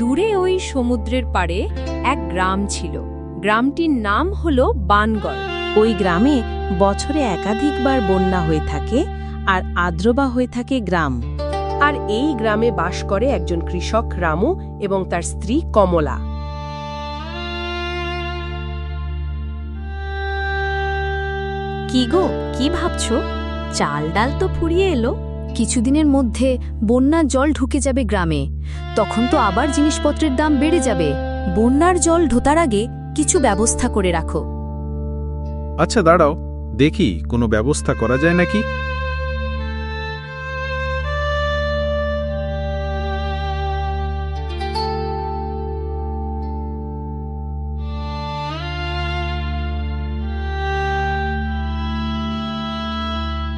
দূরে ওই সমুদ্রের পাড়ে এক গ্রাম ছিল। গ্রামটির নাম হল বানগড়। ওই গ্রামে বছরে একাধিকবার বন্যা হয়ে থাকে আর আর্দ্রবা হয়ে থাকে গ্রাম। আর এই গ্রামে বাস করে একজন কৃষক রামু এবং তার স্ত্রী কমলা। কি গো কি ভাবছ? চাল ডাল তো ফুরিয়ে এলো। কিছুদিনের মধ্যে বন্যার জল ঢুকে যাবে গ্রামে। তখন তো আবার জিনিসপত্রের দাম বেড়ে যাবে। বন্যার জল ঢোতার আগে কিছু ব্যবস্থা করে রাখো। আচ্ছা দাঁড়াও। দেখি, কোনো ব্যবস্থা করা যায় নাকি?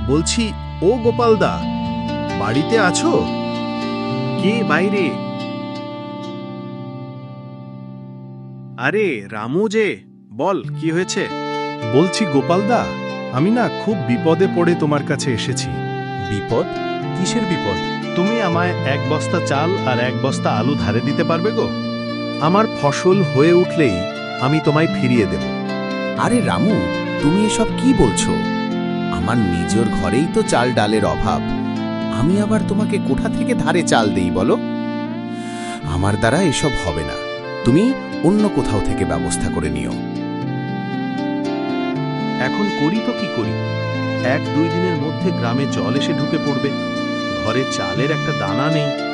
বলছি, ও গোপালদা বাড়িতে আছো? কে বাইরে? আরে রামু যে বল কি হয়েছে? বলছি গোপালদা আমি না খুব বিপদে পড়ে তোমার কাছে এসেছি। বিপদ? কিসের বিপদ? তুমি আমায় এক বস্তা চাল আর এক বস্তা আলু ধারে দিতে পারবে গো? আমার ফসল হয়ে উঠলেই আমি তোমায় ফিরিয়ে দেব। আরে রামু তুমি এসব কি বলছো? আমার নিজের ঘরেই তো চাল ডালের অভাব। আমি আবার তোমাকে কোঠা থেকে ধারে চাল দেই বলো? আমার দ্বারা এসব হবে না। তুমি অন্য কোথাও থেকে ব্যবস্থা করে নিও। এখন করি তো কি করি? এক দুই দিনের মধ্যে গ্রামে জল এসে ঢুকে পড়বে। ঘরে চালের একটা দানা নেই।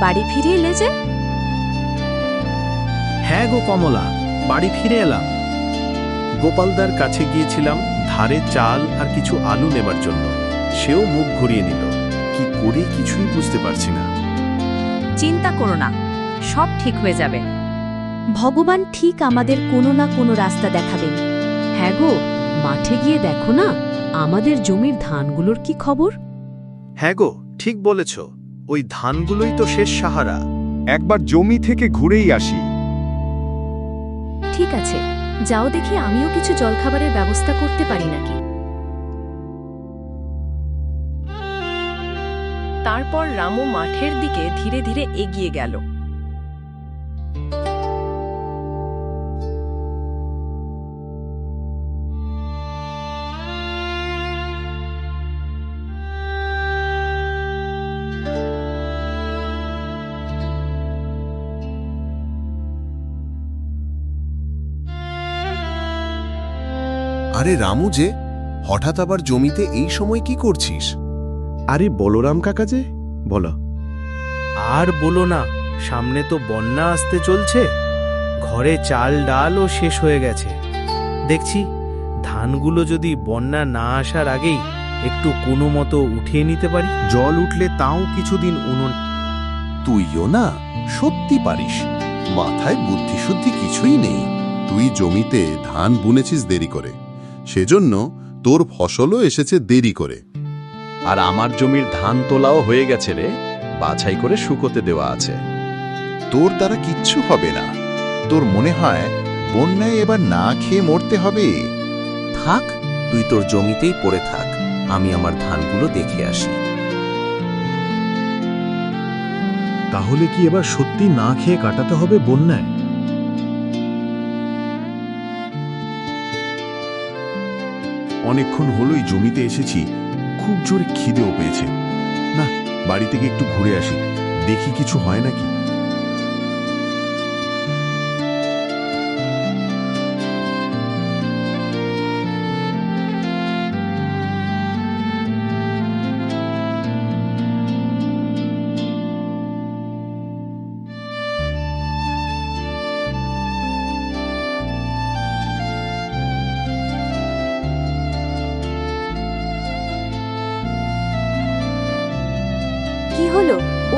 বাড়ি ফিরে এলে যে? হ্যাঁ গো কমলা বাড়ি ফিরে এলাম। গোপালদার কাছে গিয়েছিলাম ধারে চাল আর কিছু আলু নেবার জন্য। সেও মুখ ঘুরিয়ে নিল। কি করে কিছুই বুঝতে পারছি না। চিন্তা করো না সব ঠিক হয়ে যাবে। ভগবান ঠিক আমাদের কোনো না কোনো রাস্তা দেখাবেন। হ্যাঁ গো মাঠে গিয়ে দেখো না আমাদের জমির ধানগুলোর কি খবর? হ্যাঁ গো ঠিক বলেছ। ওই ধানগুলোই তো শেষ সাহারা। একবার জমি থেকে ঘুরেই আসি। ঠিক আছে, যাও দেখি আমিও কিছু জলখাবারের ব্যবস্থা করতে পারি নাকি। তারপর রামু মাঠের দিকে ধীরে ধীরে এগিয়ে গেল। আরে রামু যে হঠাৎ আবার জমিতে এই সময় কি করছিস? আরে বলরাম কাকা যে বলো। আর বলো না সামনে তো বন্যা আসতে চলছে। ঘরে চাল ডালও শেষ হয়ে গেছে। দেখছি ধানগুলো যদি বন্যা না আসার আগেই একটু কোনো মতো উঠিয়ে নিতে পারি। জল উঠলে তাও কিছুদিন উনুন। তুইও না সত্যি পারিস। মাথায় বুদ্ধিশুদ্ধি কিছুই নেই। তুই জমিতে ধান বুনেছিস দেরি করে। সেজন্য তোর ফসলও এসেছে দেরি করে। আর আমার জমির ধান তোলাও হয়ে গেছে রে বাছাই করে শুকোতে দেওয়া আছে। তোর দ্বারা কিচ্ছু হবে না। তোর মনে হয় বন্যায় এবার না খেয়ে মরতে হবে? থাক তুই তোর জমিতেই পড়ে থাক আমি আমার ধানগুলো দেখে আসি। তাহলে কি এবার সত্যি না খেয়ে কাটাতে হবে বন্যায়? অনেকক্ষণ হলোই জমিতে এসেছি, খুব জোরে খিদেও পেয়েছে। না বাড়ি থেকে একটু ঘুরে আসি, দেখি কিছু হয় নাকি।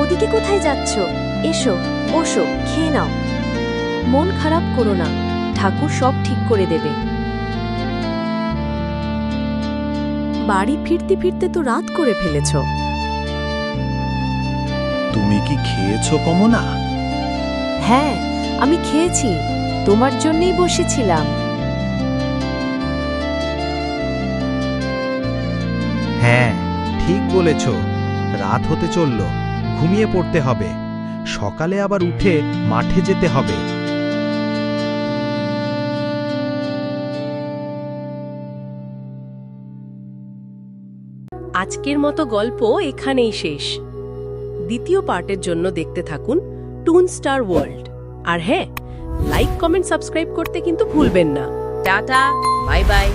ওদিকে কোথায় যাচ্ছ? এসো বসো খেয়ে নাও। মন খারাপ করো না ঠাকুর সব ঠিক করে দেবে। বাড়ি ফিরতে ফিরতে তো রাত করে ফেলেছ। তুমি কি খেয়েছো কমনা হ্যাঁ আমি খেয়েছি তোমার জন্যই বসেছিলাম। হ্যাঁ ঠিক বলেছ। রাত হতে চলল ঘুমিয়ে পড়তে হবে। সকালে আবার উঠে মাঠে যেতে হবে। আজকের মতো গল্প এখানেই শেষ। দ্বিতীয় পার্টের জন্য দেখতে থাকুন টুন স্টার ওয়ার্ল্ড। আর হ্যাঁ লাইক কমেন্ট সাবস্ক্রাইব করতে কিন্তু ভুলবেন না। Tata bye bye.